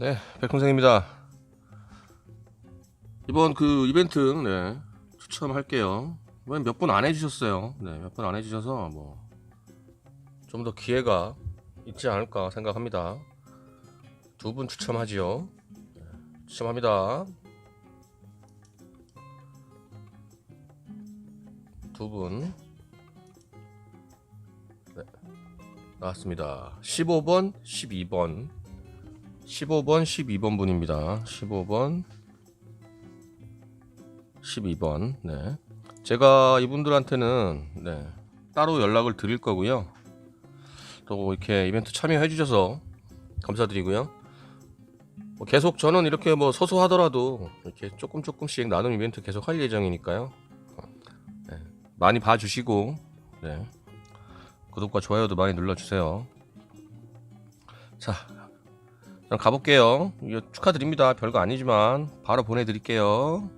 네, 백홍생입니다. 이번 그 이벤트 네, 추첨할게요. 이번 몇 분 안 해주셨어요. 네, 몇 분 안 해주셔서 뭐 좀 더 기회가 있지 않을까 생각합니다. 두 분 추첨하지요. 네, 추첨합니다. 두 분. 네, 나왔습니다. 15번, 12번. 15번, 12번 분입니다. 15번, 12번. 네. 제가 이분들한테는 네, 따로 연락을 드릴 거고요. 또 이렇게 이벤트 참여해 주셔서 감사드리고요. 뭐 계속 저는 이렇게 뭐 소소하더라도 이렇게 조금 조금씩 나눔 이벤트 계속 할 예정이니까요. 네, 많이 봐주시고 네, 구독과 좋아요도 많이 눌러주세요. 자, 그럼 가볼게요. 축하드립니다. 별거 아니지만 바로 보내드릴게요.